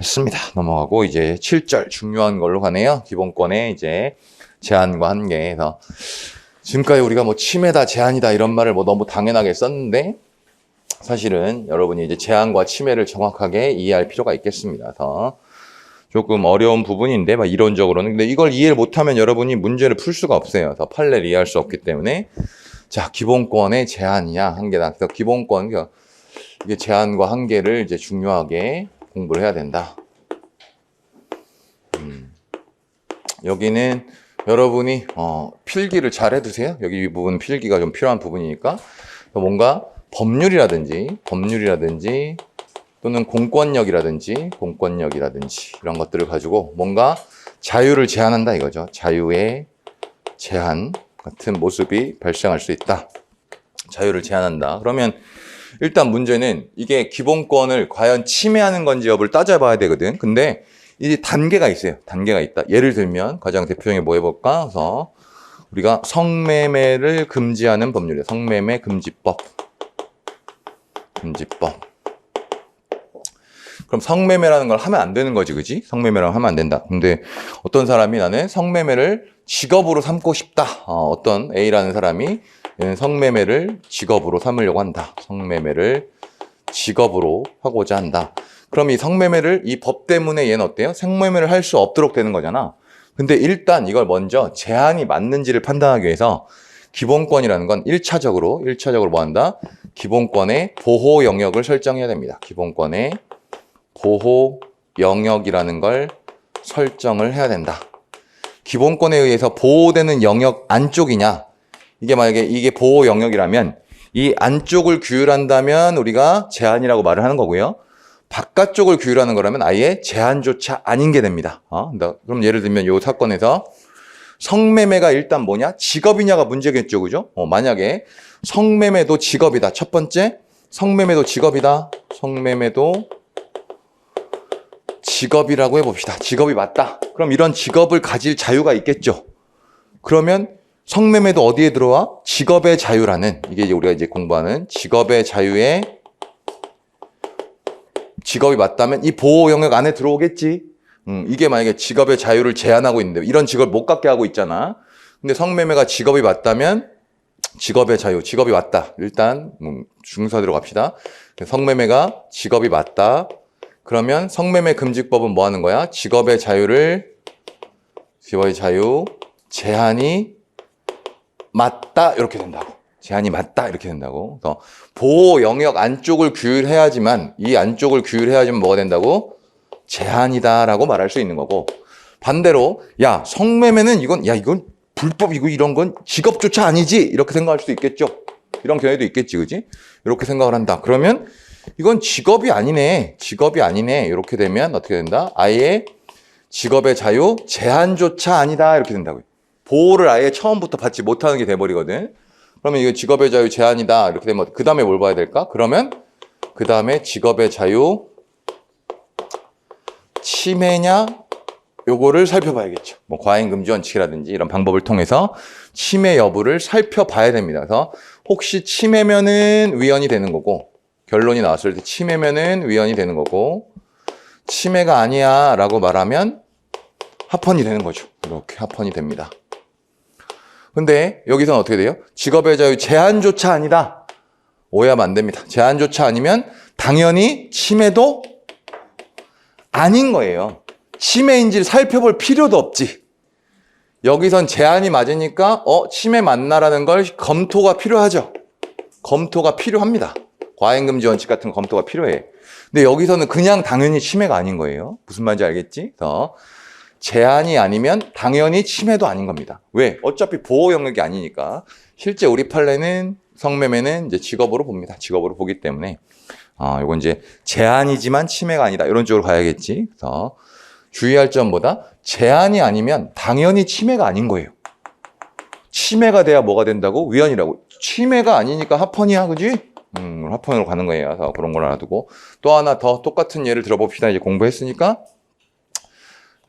했습니다. 넘어가고 이제 7절 중요한 걸로 가네요. 기본권의 이제 제한과 한계에서 지금까지 우리가 뭐 침해다 제한이다 이런 말을 뭐 너무 당연하게 썼는데 사실은 여러분이 이제 제한과 침해를 정확하게 이해할 필요가 있겠습니다. 더 조금 어려운 부분인데 막 이론적으로는 근데 이걸 이해를 못하면 여러분이 문제를 풀 수가 없어요. 더 판례를 이해할 수 없기 때문에 자 기본권의 제한이냐 한계다. 그래서 기본권 그러니까 이게 제한과 한계를 이제 중요하게 공부를 해야 된다. 음, 여기는 여러분이 어, 필기를 잘 해두세요. 여기 이 부분 필기가 좀 필요한 부분이니까 뭔가 법률이라든지 법률이라든지 또는 공권력이라든지 공권력이라든지 이런 것들을 가지고 뭔가 자유를 제한한다 이거죠. 자유의 제한 같은 모습이 발생할 수 있다. 자유를 제한한다. 그러면 일단 문제는 이게 기본권을 과연 침해하는 건지 여부를 따져봐야 되거든. 근데 이 단계가 있어요. 단계가 있다. 예를 들면 가장 대표적인 뭐 해볼까? 그래서 우리가 성매매를 금지하는 법률이에요. 성매매 금지법. 금지법. 그럼 성매매라는 걸 하면 안 되는 거지, 그지? 성매매라고 하면 안 된다. 근데 어떤 사람이 나는 성매매를 직업으로 삼고 싶다. 어, 떤 A라는 사람이 성매매를 직업으로 삼으려고 한다. 성매매를 직업으로 하고자 한다. 그럼 이 성매매를 이 법 때문에 얘는 어때요? 성매매를 할 수 없도록 되는 거잖아. 근데 일단 이걸 먼저 제한이 맞는지를 판단하기 위해서 기본권이라는 건 1차적으로, 1차적으로 뭐 한다? 기본권의 보호 영역을 설정해야 됩니다. 기본권의 보호 영역이라는 걸 설정을 해야 된다. 기본권에 의해서 보호되는 영역 안쪽이냐? 이게 만약에 이게 보호 영역이라면 이 안쪽을 규율한다면 우리가 제한이라고 말을 하는 거고요. 바깥쪽을 규율하는 거라면 아예 제한조차 아닌 게 됩니다. 어? 그럼 예를 들면 이 사건에서 성매매가 일단 뭐냐? 직업이냐가 문제겠죠, 그죠? 어, 만약에 성매매도 직업이다. 첫 번째, 성매매도 직업이다. 성매매도 직업이라고 해봅시다. 직업이 맞다. 그럼 이런 직업을 가질 자유가 있겠죠. 그러면 성매매도 어디에 들어와? 직업의 자유라는 이게 이제 우리가 이제 공부하는 직업의 자유에 직업이 맞다면 이 보호 영역 안에 들어오겠지. 음, 이게 만약에 직업의 자유를 제한하고 있는데 이런 직업을 못 갖게 하고 있잖아. 근데 성매매가 직업이 맞다면 직업의 자유, 직업이 맞다. 일단 음, 중사대로 갑시다. 성매매가 직업이 맞다. 그러면 성매매 금지법은 뭐 하는 거야? 직업의 자유를 직업의 자유 제한이 맞다 이렇게 된다고. 제한이 맞다 이렇게 된다고. 그래서 보호 영역 안쪽을 규율해야지만 이 안쪽을 규율해야지만 뭐가 된다고? 제한이다라고 말할 수 있는 거고. 반대로 야 성매매는 이건 야 이건 불법이고 이런 건 직업조차 아니지 이렇게 생각할 수도 있겠죠. 이런 경우도 있겠지, 그지? 이렇게 생각을 한다. 그러면 이건 직업이 아니네. 직업이 아니네. 이렇게 되면 어떻게 된다? 아예 직업의 자유 제한조차 아니다. 이렇게 된다고요. 보호를 아예 처음부터 받지 못하는 게 돼버리거든. 그러면 이거 직업의 자유 제한이다. 이렇게 되면 그 다음에 뭘 봐야 될까? 그러면 그 다음에 직업의 자유 침해냐? 요거를 살펴봐야겠죠. 뭐 과잉 금지 원칙이라든지 이런 방법을 통해서 침해 여부를 살펴봐야 됩니다. 그래서 혹시 침해면은 위헌이 되는 거고 결론이 나왔을 때 침해면은 위헌이 되는 거고 침해가 아니야라고 말하면 합헌이 되는 거죠. 이렇게 합헌이 됩니다. 근데 여기서는 어떻게 돼요? 직업의 자유 제한조차 아니다. 오해하면 안 됩니다. 제한조차 아니면 당연히 침해도 아닌 거예요. 침해인지를 살펴볼 필요도 없지. 여기선 제한이 맞으니까 어 침해 맞나라는 걸 검토가 필요하죠. 검토가 필요합니다. 과잉금지 원칙 같은 검토가 필요해. 근데 여기서는 그냥 당연히 침해가 아닌 거예요. 무슨 말인지 알겠지? 그래서 제한이 아니면 당연히 침해도 아닌 겁니다. 왜? 어차피 보호 영역이 아니니까. 실제 우리 판례는 성매매는 이제 직업으로 봅니다. 직업으로 보기 때문에 아, 이건 이제 제한이지만 침해가 아니다. 이런 쪽으로 가야겠지. 그래서 주의할 점보다 제한이 아니면 당연히 침해가 아닌 거예요. 침해가 돼야 뭐가 된다고? 위헌이라고. 침해가 아니니까 합헌이야, 그지? 음, 합헌으로 가는 거예요. 그래서 그런 걸 알아두고. 또 하나 더 똑같은 예를 들어봅시다. 이제 공부했으니까.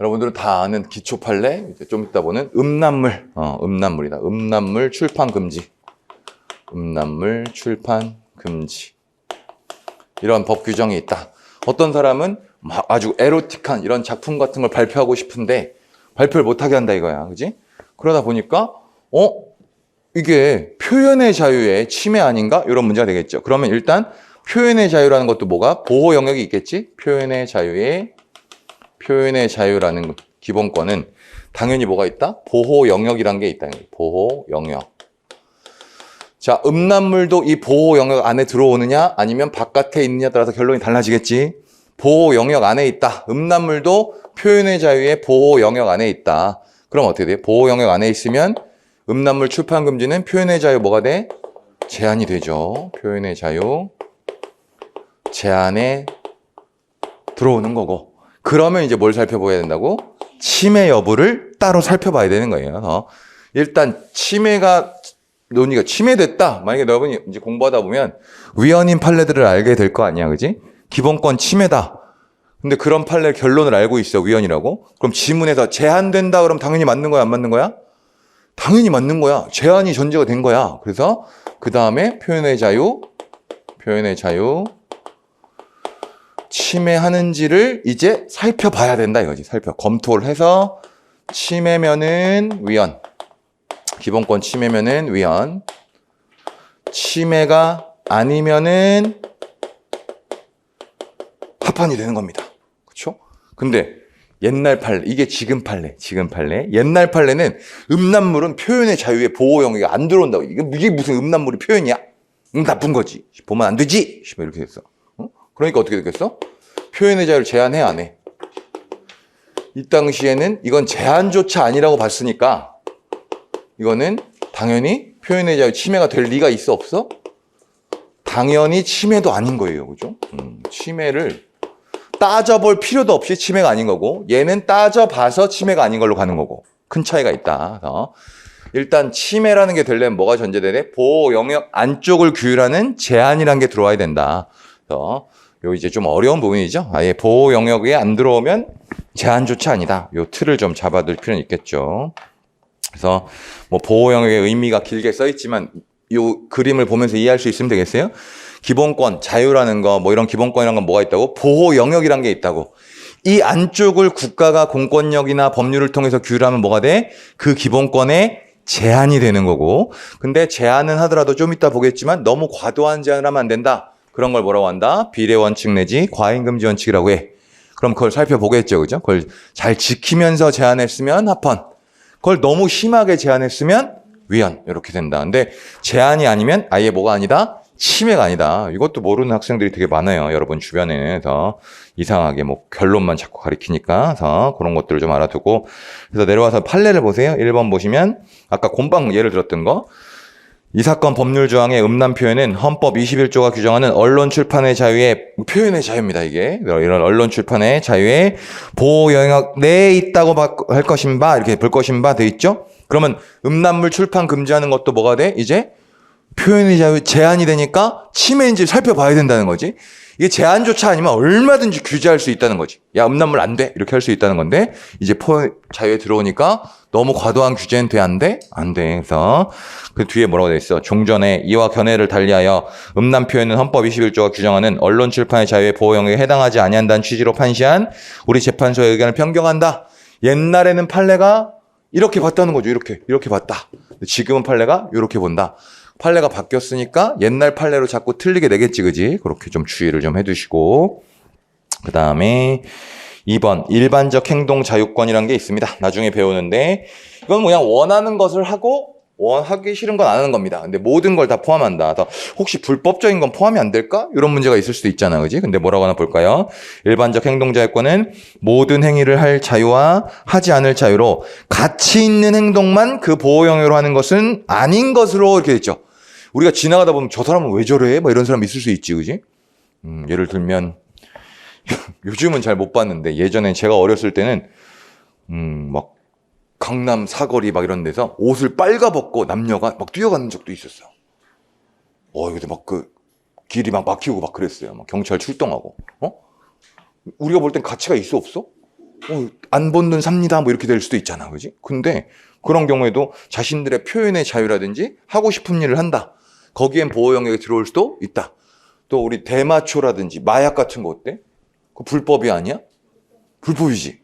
여러분들은 다 아는 기초 판례. 이제 좀 이따 보는 음란물. 어, 음란물이다. 음란물 출판 금지. 음란물 출판 금지. 이런 법 규정이 있다. 어떤 사람은 막 아주 에로틱한 이런 작품 같은 걸 발표하고 싶은데 발표를 못하게 한다 이거야. 그지? 그러다 보니까, 어? 이게 표현의 자유의 침해 아닌가? 이런 문제가 되겠죠. 그러면 일단 표현의 자유라는 것도 뭐가? 보호 영역이 있겠지? 표현의 자유의, 표현의 자유라는 기본권은 당연히 뭐가 있다? 보호 영역이란 게 있다. 보호 영역. 자, 음란물도 이 보호 영역 안에 들어오느냐 아니면 바깥에 있느냐에 따라서 결론이 달라지겠지. 보호 영역 안에 있다. 음란물도 표현의 자유의 보호 영역 안에 있다. 그럼 어떻게 돼? 보호 영역 안에 있으면 음란물 출판 금지는 표현의 자유 뭐가 돼? 제한이 되죠. 표현의 자유 제한에 들어오는 거고. 그러면 이제 뭘 살펴봐야 된다고? 침해 여부를 따로 살펴봐야 되는 거예요. 어. 일단 침해가 논의가 침해됐다. 만약에 여러분이 이제 공부하다 보면 위헌인 판례들을 알게 될 거 아니야, 그지? 기본권 침해다. 근데 그런 판례 결론을 알고 있어, 위헌이라고. 그럼 지문에서 제한된다. 그럼 당연히 맞는 거야, 안 맞는 거야? 당연히 맞는 거야. 제한이 전제가 된 거야. 그래서 그 다음에 표현의 자유, 표현의 자유, 침해하는지를 이제 살펴봐야 된다 이거지. 살펴 검토를 해서 침해면은 위헌, 기본권 침해면은 위헌, 침해가 아니면은 합헌이 되는 겁니다. 그렇죠? 근데 옛날 판례, 이게 지금 판례, 지금 판례. 옛날 판례는 음란물은 표현의 자유의 보호 영역이 안 들어온다고. 이게, 무슨 음란물이 표현이야? 음, 나쁜 거지. 보면 안 되지. 뭐 이렇게 됐어. 어? 그러니까 어떻게 됐겠어? 표현의 자유를 제한해, 안 해? 이 당시에는 이건 제한조차 아니라고 봤으니까 이거는 당연히 표현의 자유 침해가 될 리가 있어, 없어? 당연히 침해도 아닌 거예요. 그죠? 음, 침해를 따져볼 필요도 없이 침해가 아닌 거고 얘는 따져봐서 침해가 아닌 걸로 가는 거고 큰 차이가 있다. 어. 일단 침해라는 게 되려면 뭐가 전제되네? 보호 영역 안쪽을 규율하는 제한이라는 게 들어와야 된다. 그래서 요 이제 좀 어려운 부분이죠. 아예 보호 영역에 안 들어오면 제한조차 아니다. 요 틀을 좀 잡아둘 필요는 있겠죠. 그래서 뭐 보호 영역의 의미가 길게 써 있지만 요 그림을 보면서 이해할 수 있으면 되겠어요? 기본권, 자유라는 거, 뭐 이런 기본권이라는 건 뭐가 있다고? 보호 영역이란 게 있다고. 이 안쪽을 국가가 공권력이나 법률을 통해서 규율하면 뭐가 돼? 그 기본권에 제한이 되는 거고. 근데 제한은 하더라도 좀 이따 보겠지만 너무 과도한 제한을 하면 안 된다. 그런 걸 뭐라고 한다? 비례 원칙 내지 과잉 금지 원칙이라고 해. 그럼 그걸 살펴보겠죠. 그죠? 그걸 잘 지키면서 제한했으면 합헌. 그걸 너무 심하게 제한했으면 위헌. 이렇게 된다. 근데 제한이 아니면 아예 뭐가 아니다? 치매가 아니다. 이것도 모르는 학생들이 되게 많아요. 여러분 주변에서 이상하게 뭐 결론만 자꾸 가리키니까 그래서 그런 것들을 좀 알아두고 그래서 내려와서 판례를 보세요. 1번 보시면 아까 곰방 예를 들었던 거. 이 사건 법률 조항의 음란 표현은 헌법 21조가 규정하는 언론 출판의 자유의 표현의 자유입니다. 이게 이런 언론 출판의 자유의 보호 영역 내에 있다고 할 것인 바 이렇게 볼 것인 바 돼 있죠. 그러면 음란물 출판 금지하는 것도 뭐가 돼? 이제 표현의 자유 제한이 되니까 침해인지 살펴봐야 된다는 거지. 이게 제한조차 아니면 얼마든지 규제할 수 있다는 거지. 야, 음란물 안 돼. 이렇게 할 수 있다는 건데, 이제 포 자유에 들어오니까 너무 과도한 규제는 돼, 안 돼? 안 돼. 그래서 그 뒤에 뭐라고 돼 있어? 종전에 이와 견해를 달리하여 음란 표현은 헌법 21조가 규정하는 언론 출판의 자유의 보호 영역에 해당하지 아니한다는 취지로 판시한 우리 재판소의 의견을 변경한다. 옛날에는 판례가 이렇게 봤다는 거죠. 이렇게. 이렇게 봤다. 지금은 판례가 이렇게 본다. 판례가 바뀌었으니까 옛날 판례로 자꾸 틀리게 되겠지, 그지? 그렇게 좀 주의를 좀 해두시고. 그 다음에 2번, 일반적 행동 자유권이라는 게 있습니다. 나중에 배우는데, 이건 그냥 원하는 것을 하고, 원하기 싫은 건 안 하는 겁니다. 근데 모든 걸 다 포함한다. 혹시 불법적인 건 포함이 안 될까? 이런 문제가 있을 수도 있잖아. 그지? 근데 뭐라고 하나 볼까요? 일반적 행동 자유권은 모든 행위를 할 자유와 하지 않을 자유로 가치 있는 행동만 그 보호 영역으로 하는 것은 아닌 것으로 이렇게 됐죠. 우리가 지나가다 보면 저 사람은 왜 저래? 뭐 이런 사람 있을 수 있지, 그지? 음, 예를 들면, 요즘은 잘 못 봤는데, 예전에 제가 어렸을 때는, 음, 막, 강남 사거리 막 이런 데서 옷을 빨가벗고 남녀가 막 뛰어가는 적도 있었어. 어, 근데 막 그, 길이 막 막히고 막 그랬어요. 막 경찰 출동하고, 어? 우리가 볼 땐 가치가 있어, 없어? 어, 안본눈 삽니다. 뭐 이렇게 될 수도 있잖아. 그지? 근데 그런 경우에도 자신들의 표현의 자유라든지 하고 싶은 일을 한다. 거기엔 보호 영역에 들어올 수도 있다. 또 우리 대마초라든지 마약 같은 거 어때? 그 불법이 아니야? 불법이지.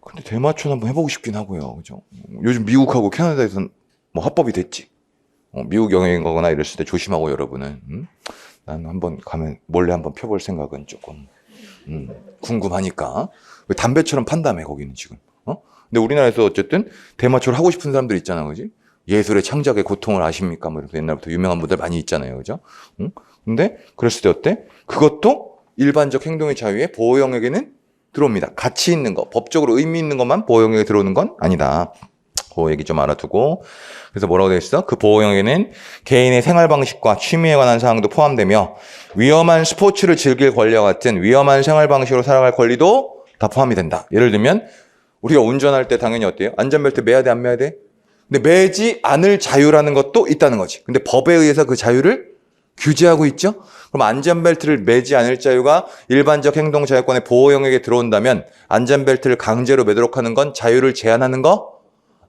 근데 대마초는 한번 해보고 싶긴 하고요. 그죠? 요즘 미국하고 캐나다에서는 뭐 합법이 됐지. 어, 미국 여행 가거나 이랬을 때 조심하고 여러분은. 음? 난 한번 가면 몰래 한번 펴볼 생각은 조금 음, 궁금하니까. 왜 담배처럼 판다며 거기는 지금. 어? 근데 우리나라에서 어쨌든 대마초를 하고 싶은 사람들 있잖아, 그지? 예술의 창작의 고통을 아십니까? 뭐 이렇게 옛날부터 유명한 분들 많이 있잖아요, 그죠? 응? 근데 그랬을 때 어때? 그것도 일반적 행동의 자유의 보호 영역에는 들어옵니다. 가치 있는 거, 법적으로 의미 있는 것만 보호 영역에 들어오는 건 아니다. 그 얘기 좀 알아두고 그래서 뭐라고 되어 있어? 그 보호 영역에는 개인의 생활 방식과 취미에 관한 사항도 포함되며 위험한 스포츠를 즐길 권리와 같은 위험한 생활 방식으로 살아갈 권리도 다 포함이 된다. 예를 들면 우리가 운전할 때 당연히 어때요? 안전벨트 매야 돼, 안 매야 돼? 근데 매지 않을 자유라는 것도 있다는 거지. 근데 법에 의해서 그 자유를 규제하고 있죠? 그럼 안전벨트를 매지 않을 자유가 일반적 행동 자유권의 보호 영역에 들어온다면 안전벨트를 강제로 매도록 하는 건 자유를 제한하는 거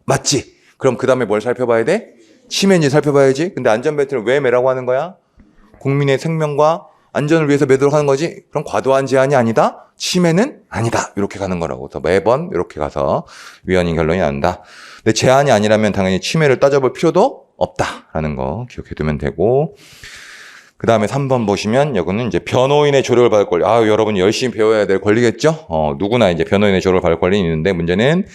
맞지? 그럼 그 다음에 뭘 살펴봐야 돼? 치매인지 살펴봐야지. 근데 안전벨트를 왜 매라고 하는 거야? 국민의 생명과 안전을 위해서 매도록 하는 거지. 그럼 과도한 제한이 아니다. 치매는 아니다. 이렇게 가는 거라고. 그래서 매번 이렇게 가서 위헌인 결론이 난다. 근데 제한이 아니라면 당연히 치매를 따져볼 필요도 없다라는 거 기억해 두면 되고. 그 다음에 3번 보시면 여기는 이제 변호인의 조력을 받을 권리. 아, 여러분 열심히 배워야 될 권리겠죠? 어, 누구나 이제 변호인의 조력을 받을 권리는 있는데 문제는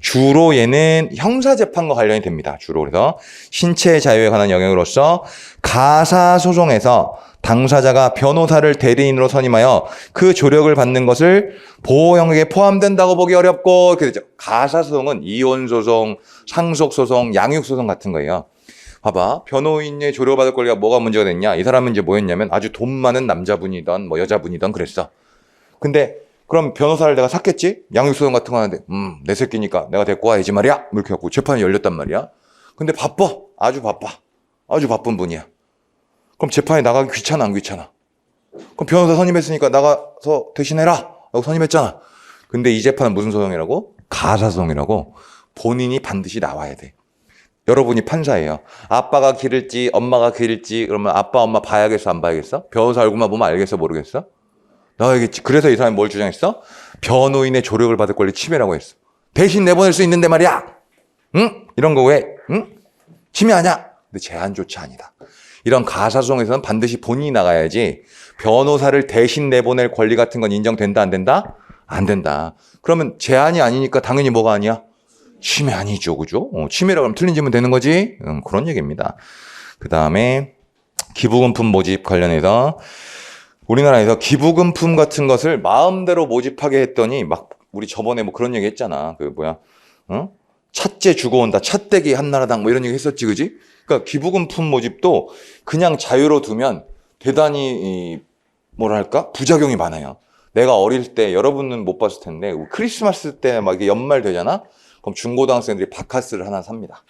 주로 얘는 형사재판과 관련이 됩니다. 주로 그래서 신체의 자유에 관한 영역으로서 가사소송에서 당사자가 변호사를 대리인으로 선임하여 그 조력을 받는 것을 보호 영역에 포함된다고 보기 어렵고 이렇게 되죠. 가사소송은 이혼소송, 상속소송, 양육소송 같은 거예요. 봐봐. 변호인의 조력을 받을 권리가 뭐가 문제가 됐냐? 이 사람은 이제 뭐였냐면 아주 돈 많은 남자분이던 뭐 여자분이던 그랬어. 근데 그럼 변호사를 내가 샀겠지? 양육소송 같은 거 하는데, 음, 내 새끼니까 내가 데리고 와야지 말이야? 뭐 이렇게 갖고 재판이 열렸단 말이야. 근데 바빠. 아주 바빠. 아주 바쁜 분이야. 그럼 재판에 나가기 귀찮아, 안 귀찮아? 그럼 변호사 선임했으니까 나가서 대신해라. 라고 선임했잖아. 근데 이 재판은 무슨 소송이라고? 가사소송이라고. 본인이 반드시 나와야 돼. 여러분이 판사예요. 아빠가 기를지, 엄마가 기를지, 그러면 아빠, 엄마 봐야겠어, 안 봐야겠어? 변호사 얼굴만 보면 알겠어, 모르겠어? 나야겠지. 그래서 이 사람이 뭘 주장했어? 변호인의 조력을 받을 권리 침해라고 했어. 대신 내보낼 수 있는데 말이야. 응? 이런 거 왜? 응? 침해 아니야. 근데 제한조차 아니다. 이런 가사소송에서는 반드시 본인이 나가야지 변호사를 대신 내보낼 권리 같은 건 인정된다 안 된다? 안 된다. 그러면 제한이 아니니까 당연히 뭐가 아니야? 침해 아니죠. 그죠? 어, 침해라고 하면 틀린 질문 되는 거지? 음, 그런 얘기입니다. 그 다음에 기부금품 모집 관련해서 우리나라에서 기부금품 같은 것을 마음대로 모집하게 했더니 막 우리 저번에 뭐 그런 얘기 했잖아. 그 뭐야? 어? 찻재 주고 온다. 찻대기 한나라당 뭐 이런 얘기 했었지. 그지? 그러니까 기부금품 모집도 그냥 자유로 두면 대단히 이 뭐랄까? 부작용이 많아요. 내가 어릴 때 여러분은 못 봤을 텐데 크리스마스 때 막 연말 되잖아. 그럼 중고등학생들이 바카스를 하나 삽니다.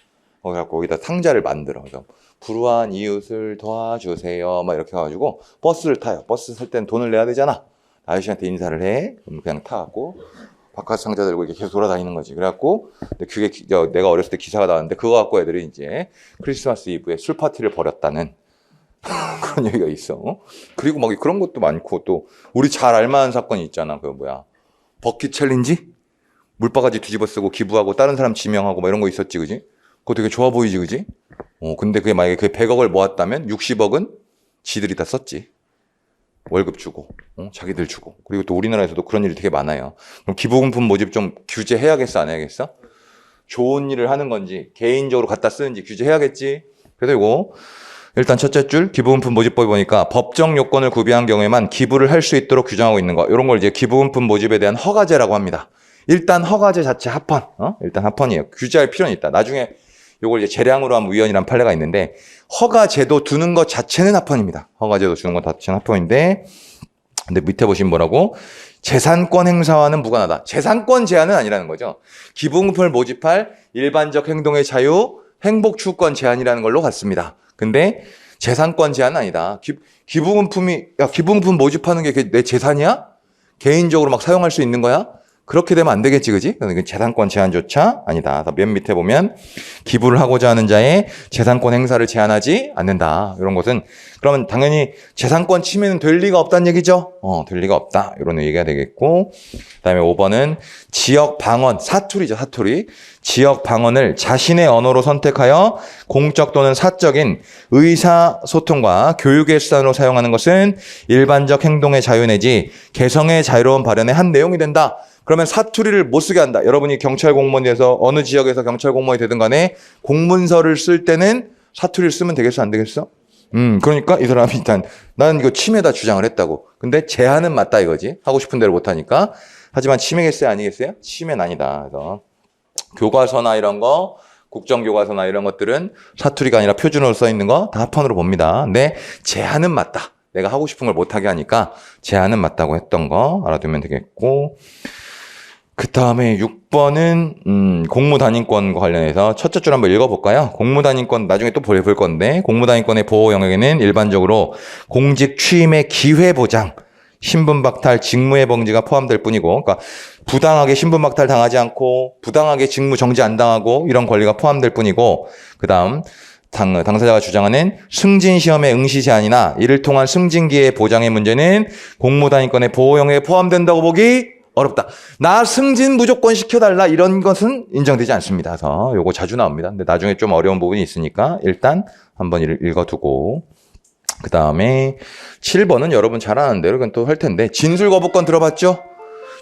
그래갖고 거기다 상자를 만들어. 그래서 불우한 이웃을 도와주세요. 막 이렇게 해가지고 버스를 타요. 버스 탈 때는 돈을 내야 되잖아. 아저씨한테 인사를 해. 그럼 그냥 타갖고 바카스 상자 들고 이렇게 계속 돌아다니는 거지. 그래갖고 그게 기- 저 내가 어렸을 때 기사가 나왔는데 그거 갖고 애들이 이제 크리스마스 이브에 술 파티를 벌였다는 그런 얘기가 있어. 그리고 막 그런 것도 많고 또 우리 잘 알만한 사건이 있잖아. 그 뭐야 버킷 챌린지? 물바가지 뒤집어 쓰고 기부하고 다른 사람 지명하고 막 이런 거 있었지, 그지? 그거 되게 좋아 보이지, 그지? 어, 근데 그게 만약에 그 100억을 모았다면 60억은 지들이 다 썼지. 월급 주고, 어? 자기들 주고. 그리고 또 우리나라에서도 그런 일이 되게 많아요. 그럼 기부금품 모집 좀 규제해야겠어, 안 해야겠어? 좋은 일을 하는 건지, 개인적으로 갖다 쓰는지 규제해야겠지? 그래서 이거, 일단 첫째 줄, 기부금품 모집법에 보니까 법정 요건을 구비한 경우에만 기부를 할 수 있도록 규정하고 있는 거. 이런 걸 이제 기부금품 모집에 대한 허가제라고 합니다. 일단 허가제 자체 합헌, 어? 일단 합헌이에요. 규제할 필요는 있다. 나중에 요걸 이제 재량으로 한 위헌이란 판례가 있는데 허가 제도 두는 것 자체는 합헌입니다. 허가 제도 주는 것 자체는 합헌인데 근데 밑에 보시면 뭐라고 재산권 행사와는 무관하다. 재산권 제한은 아니라는 거죠. 기부금품을 모집할 일반적 행동의 자유, 행복 추구권 제한이라는 걸로 갔습니다. 근데 재산권 제한은 아니다. 기, 기부금품이 야 기부금품 모집하는 게 내 재산이야? 개인적으로 막 사용할 수 있는 거야? 그렇게 되면 안 되겠지, 그지? 재산권 제한조차 아니다. 맨 밑에 보면 기부를 하고자 하는 자의 재산권 행사를 제한하지 않는다. 이런 것은 그러면 당연히 재산권 침해는 될 리가 없다는 얘기죠. 어, 될 리가 없다. 이런 얘기가 되겠고. 그다음에 5번은 지역 방언, 사투리죠, 사투리. 지역 방언을 자신의 언어로 선택하여 공적 또는 사적인 의사 소통과 교육의 수단으로 사용하는 것은 일반적 행동의 자유 내지 개성의 자유로운 발현의 한 내용이 된다. 그러면 사투리를 못 쓰게 한다. 여러분이 경찰 공무원에서 어느 지역에서 경찰 공무원이 되든 간에 공문서를 쓸 때는 사투리를 쓰면 되겠어, 안 되겠어? 음, 그러니까 이 사람이 일단 나는 이거 침해다 주장을 했다고. 근데 제한은 맞다 이거지. 하고 싶은 대로 못 하니까. 하지만 침해겠어요, 아니겠어요? 침해는 아니다. 그래서 교과서나 이런 거, 국정교과서나 이런 것들은 사투리가 아니라 표준어로 써 있는 거 다 합헌으로 봅니다. 근데 제한은 맞다. 내가 하고 싶은 걸 못하게 하니까 제한은 맞다고 했던 거 알아두면 되겠고. 그 다음에 6번은, 음, 공무단인권과 관련해서 첫째 줄 한번 읽어볼까요? 공무단인권 나중에 또볼 건데, 공무단인권의 보호 영역에는 일반적으로 공직 취임의 기회 보장, 신분 박탈, 직무의 봉지가 포함될 뿐이고, 그러니까 부당하게 신분 박탈 당하지 않고, 부당하게 직무 정지 안 당하고, 이런 권리가 포함될 뿐이고, 그 다음, 당, 당사자가 주장하는 승진 시험의 응시 제한이나 이를 통한 승진 기회 보장의 문제는 공무단인권의 보호 영역에 포함된다고 보기 어렵다. 나 승진 무조건 시켜달라 이런 것은 인정되지 않습니다. 그래서 요거 자주 나옵니다. 근데 나중에 좀 어려운 부분이 있으니까 일단 한번 읽- 읽어두고 그 다음에 7번은 여러분 잘 아는데 이건 또 할 텐데 진술 거부권 들어봤죠?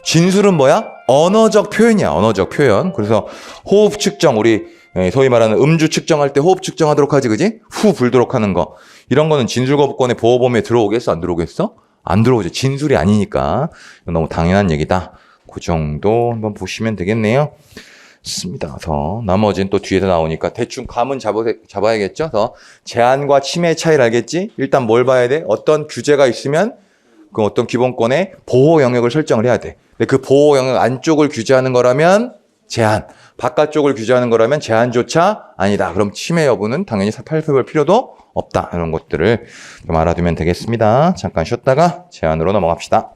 진술은 뭐야? 언어적 표현이야. 언어적 표현. 그래서 호흡 측정 우리 예, 소위 말하는 음주 측정할 때 호흡 측정하도록 하지, 그지? 후 불도록 하는 거. 이런 거는 진술 거부권의 보호범위에 들어오겠어? 안 들어오겠어? 안 들어오죠. 진술이 아니니까. 너무 당연한 얘기다. 그 정도 한번 보시면 되겠네요. 습니다. 그래서 나머지는 또 뒤에서 나오니까 대충 감은 잡아, 잡아야겠죠. 그래서 제한과 침해 차이를 알겠지? 일단 뭘 봐야 돼? 어떤 규제가 있으면 그 어떤 기본권의 보호 영역을 설정을 해야 돼. 근데 그 보호 영역 안쪽을 규제하는 거라면 제한, 바깥쪽을 규제하는 거라면 제한조차 아니다. 그럼 침해 여부는 당연히 살펴볼 필요도 없다. 이런 것들을 좀 알아두면 되겠습니다. 잠깐 쉬었다가 제한으로 넘어갑시다.